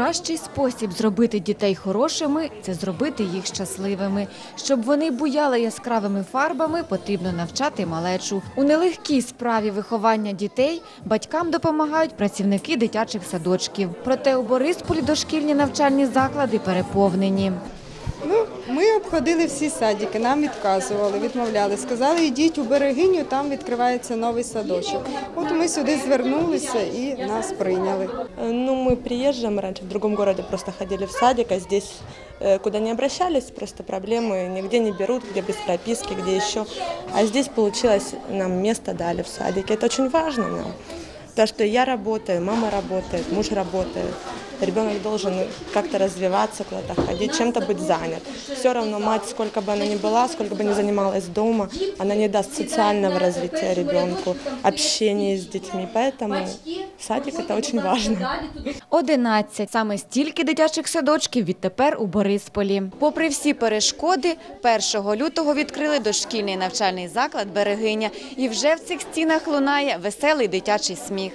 Найкращий спосіб зробити дітей хорошими це зробити їх щасливими. Щоб вони буяли яскравими фарбами, потрібно навчати малечу. У нелегкій справі виховання дітей батькам допомагають працівники дитячих садочків. Проте у Борисполі дошкільні навчальні заклади переповнені. Ну, ми обходили всі садики, нам відказували, відмовляли. Сказали, йдіть у берегиню, там відкривається новий садочок. От ми сюди звернулися і нас прийняли. Э, Ну, мы приезжим раньше в другом городе просто ходили в садик, а здесь э, куда не обращались, просто проблемы нигде не берут, где без прописки, где еще. А здесь получилось, нам место дали в садике. Это очень важно нам. Потому что я работаю, мама работает, муж работает. Ребенок должен как-то развиваться, куда-то ходить, чем-то быть занят. Все равно мать, сколько бы она ни была, сколько бы ни занималась дома, она не даст социального развития ребенку, общения с детьми. Поэтому садик это очень важно. 11. Саме стільки дитячих садочків відтепер у Борисполі. Попри всі перешкоди, 1 лютого відкрили дошкільний навчальний заклад «Берегиня». І вже в цих стінах лунає веселий дитячий сміх.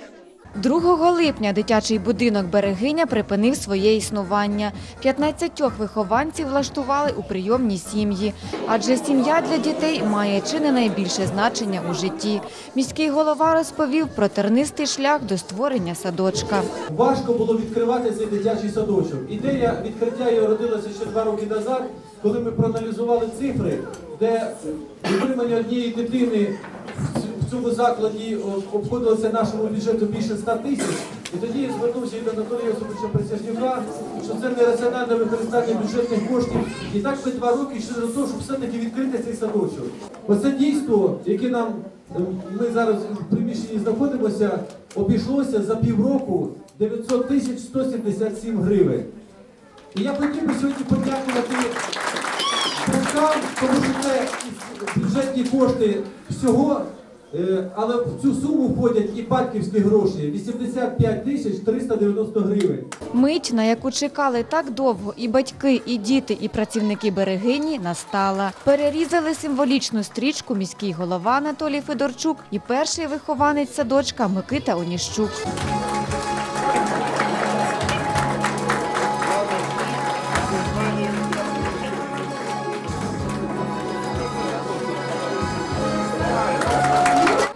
2 липня дитячий будинок «Берегиня» припинив своє існування. 15 вихованців влаштували у прийомні сім'ї. Адже сім'я для дітей має чи не найбільше значення у житті. Міський голова розповів про тернистий шлях до створення садочка. Важко було відкривати цей дитячий садочок. Ідея відкриття його родилася ще два роки назад, коли ми проаналізували цифри, де утримання однієї дитини цьому закладі обходилося нашому бюджету більше 100 тисяч. І тоді я звернувся до Анатолія Йосиповича Присяжнюка, що це нераціональне використання бюджетних коштів. І так ми два роки йшли до того, щоб все-таки відкрити цей садочок. Оце дійство, яке нам ем, ми зараз в приміщенні знаходимося, обійшлося за півроку 900 тисяч 177 гривень. І я хотів би сьогодні подякувати батькам, тому що це бюджетні кошти всього, е, але в цю суму входять і батьківські гроші 85 тисяч 390 гривень. Мить, на яку чекали так довго і батьки, і діти, і працівники берегині, настала. Перерізали символічну стрічку міський голова Анатолій Федорчук і перший вихованець садочка Микита Оніщук.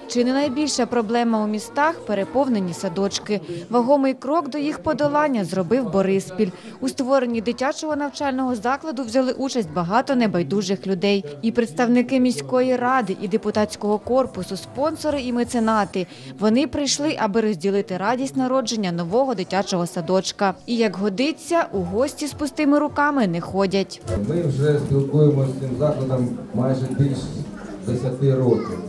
Чи не найбільша проблема у містах – переповнені садочки. Вагомий крок до їх подолання зробив Бориспіль. У створенні дитячого навчального закладу взяли участь багато небайдужих людей. І представники міської ради, і депутатського корпусу, спонсори і меценати. Вони прийшли, аби розділити радість народження нового дитячого садочка. І як годиться, у гості з пустими руками не ходять. Ми вже спілкуємося з цим закладом майже більш 10 років.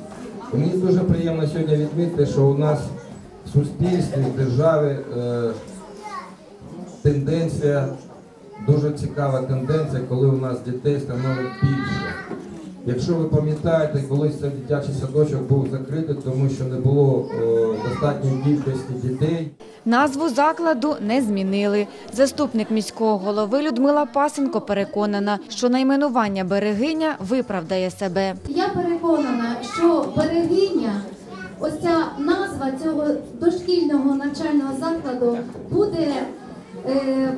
І мені дуже приємно сьогодні відмітити, що у нас в суспільстві, в державі е, тенденція, дуже цікава тенденція, коли у нас дітей становить більше. Якщо ви пам'ятаєте, колись цей дитячий садочок був закритий, тому що не було е, достатньої кількості дітей. Назву закладу не змінили. Заступник міського голови Людмила Пасенко переконана, що найменування берегиня виправдає себе. Я переконана, що берегиня, ось ця назва цього дошкільного навчального закладу буде е,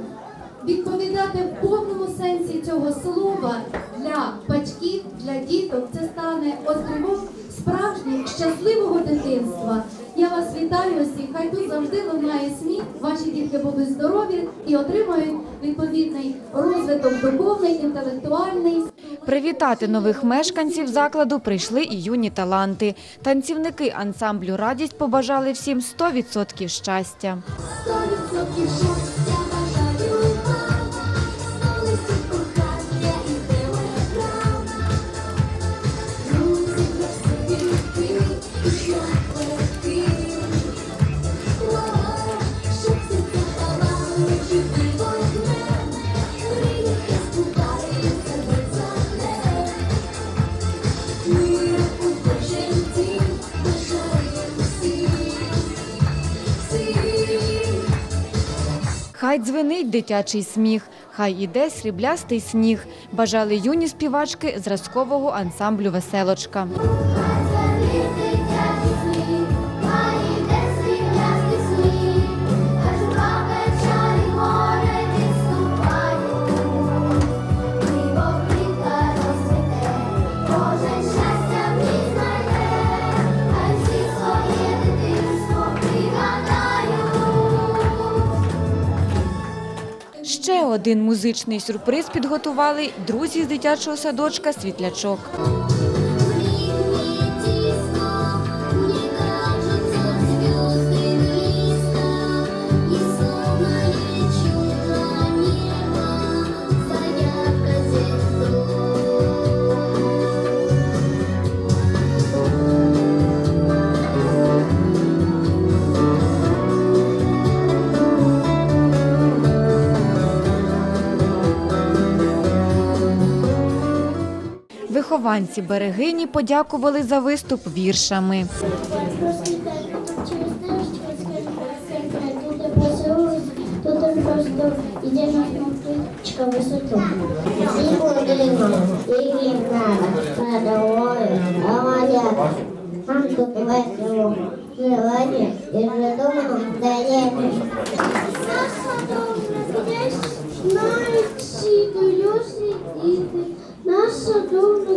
відповідати в повному сенсі цього слова для батьків, для діток. Це стане острівом справжнього щасливого дитинства. Я вас вітаю усіх. Хай тут завжди лунає сміх. Ваші дітки будуть здорові і отримають відповідний розвиток духовний, інтелектуальний. Привітати нових мешканців закладу прийшли і юні таланти. Танцівники ансамблю «Радість» побажали всім 100% щастя. Сто відсотків щастя Хай дзвенить дитячий сміх, хай іде сріблястий сніг, бажали юні співачки зразкового ансамблю «Веселочка». Один музичний сюрприз підготували друзі з дитячого садочка Світлячок. Вихованці берегині подякували за виступ віршами. Просто идешь на птичка высоту. Сигурно, и надо, надо, говорят, тут весело, желание, и задумано, да нет. Наша добра грязь, наші дорослі діти, наша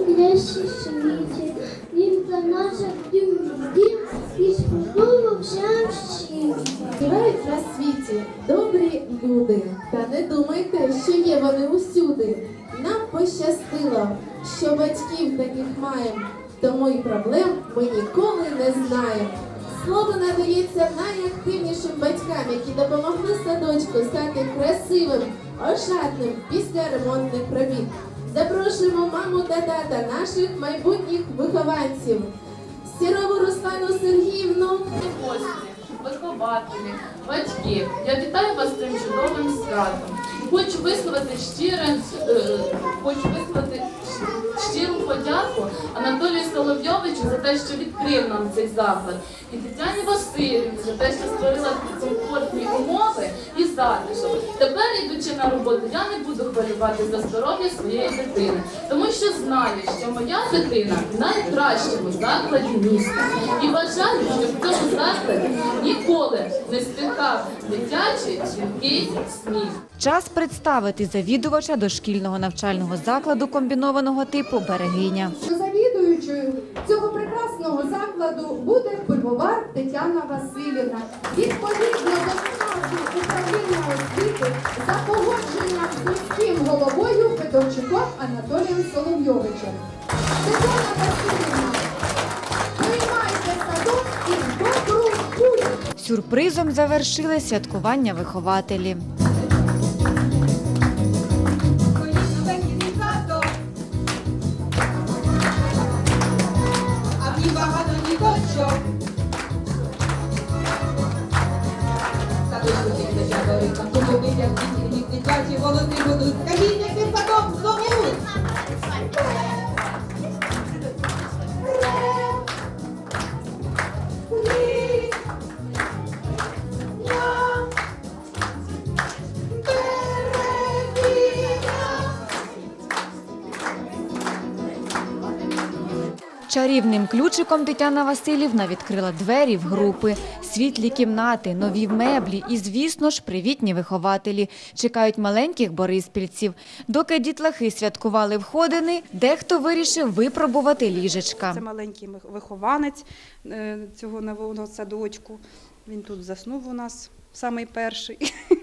грязь у світі, він для нас дім, дім, і сподобався всім. Живають на світі добрі люди, та не думайте, що є вони усюди. Нам пощастило, що батьків таких маємо, тому і проблем ми ніколи не знаємо. Слово надається найактивнішим батькам, які допомогли садочку стати красивим, ошатним після ремонтних робіт. Запрошуємо маму та тата наших майбутніх вихованців. Сірову Руслану Сергіївну. вихователі, батьки. Я вітаю вас з цим чудовим святом. Хочу висловити щире, е, хочу висловити Анатолію Соловйовичу за те, що відкрив нам цей заклад, і Тетяні Васильівні за те, що створила комфортні умови і затишок. Тепер, йдучи на роботу, я не буду хвилювати за здоров'я своєї дитини, тому що знаю, що моя дитина в найкращому закладі міста. І бажаю, щоб в цьому закладі ніколи не стихав дитячий дзвінкий сміх. Час представити завідувача дошкільного навчального закладу комбінованого типу Берегиня. Завідуючою цього прекрасного закладу буде пивовар Тетяна Васильівна. Відповідно до складу управління освіти за погодженням з міським головою Федорчуком Анатолієм Соловйовичем. Тетяна Васильівна, приймайте садок і добру путь! Сюрпризом завершили святкування вихователі. Дитячі волоси будуть. Скажіть, який садок зовуть? Чарівним ключиком Тетяна Васильівна відкрила двері в групи, світлі кімнати, нові меблі і, звісно ж, привітні вихователі. Чекають маленьких бориспільців. Доки дітлахи святкували входини, дехто вирішив випробувати ліжечка. Це маленький вихованець е, цього нового садочку. Він тут заснув у нас самий перший.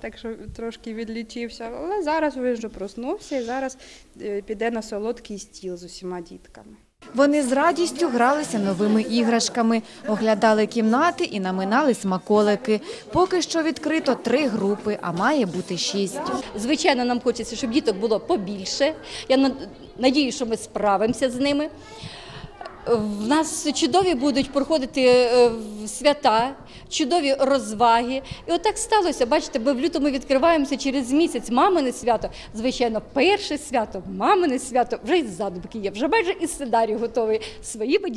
Так що трошки відлічився. Але зараз він вже проснувся і зараз е, піде на солодкий стіл з усіма дітками. Вони з радістю гралися новими іграшками, оглядали кімнати і наминали смаколики. Поки що відкрито три групи, а має бути шість. Звичайно, нам хочеться, щоб діток було побільше. Я на- надію, що ми справимося з ними. В нас чудові будуть проходити е, свята, чудові розваги. І отак сталося. Бачите, ми в лютому відкриваємося через місяць. Мамине свято. Звичайно, перше свято, мамине свято, вже і задумки є, вже майже і сценарій готовий. Своїми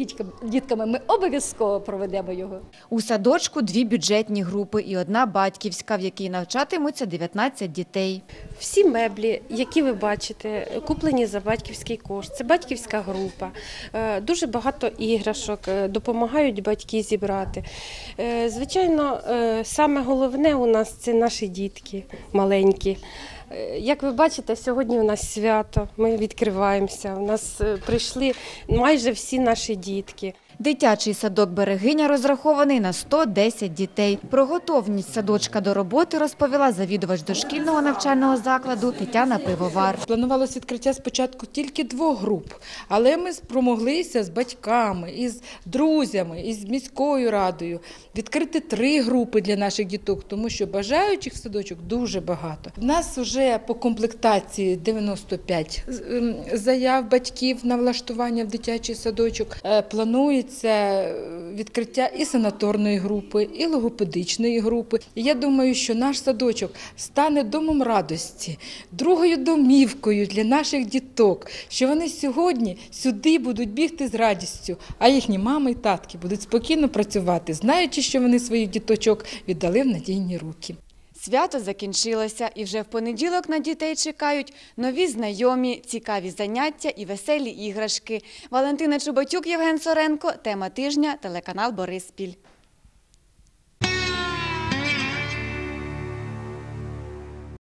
дітками ми обов'язково проведемо його. У садочку дві бюджетні групи і одна батьківська, в якій навчатимуться 19 дітей. Всі меблі, які ви бачите, куплені за батьківський кошт. Це батьківська група. Е, Дуже багато іграшок е, допомагають батьки зібрати. Е, Звичайно, саме головне у нас це наші дітки маленькі. Як ви бачите, сьогодні у нас свято. Ми відкриваємося. У нас прийшли майже всі наші дітки. Дитячий садок «Берегиня» розрахований на 110 дітей. Про готовність садочка до роботи розповіла завідувач дошкільного навчального закладу Тетяна Пивовар. Планувалось відкриття спочатку тільки двох груп, але ми спромоглися з батьками, із друзями, із міською радою відкрити три групи для наших діток, тому що бажаючих в садочок дуже багато. У нас вже по комплектації 95 з- ем, заяв батьків на влаштування в дитячий садочок. Е, Планується е, відкриття і санаторної групи, і логопедичної групи. Я думаю, що наш садочок стане домом радості, другою домівкою для наших діток, що вони сьогодні сюди будуть бігти з радістю, а їхні мами і татки будуть спокійно працювати, знаючи, що вони своїх діточок віддали в надійні руки. Свято закінчилося, і вже в понеділок на дітей чекають нові знайомі, цікаві заняття і веселі іграшки. Валентина Чубатюк, Євген Соренко. Тема тижня. Телеканал Бориспіль.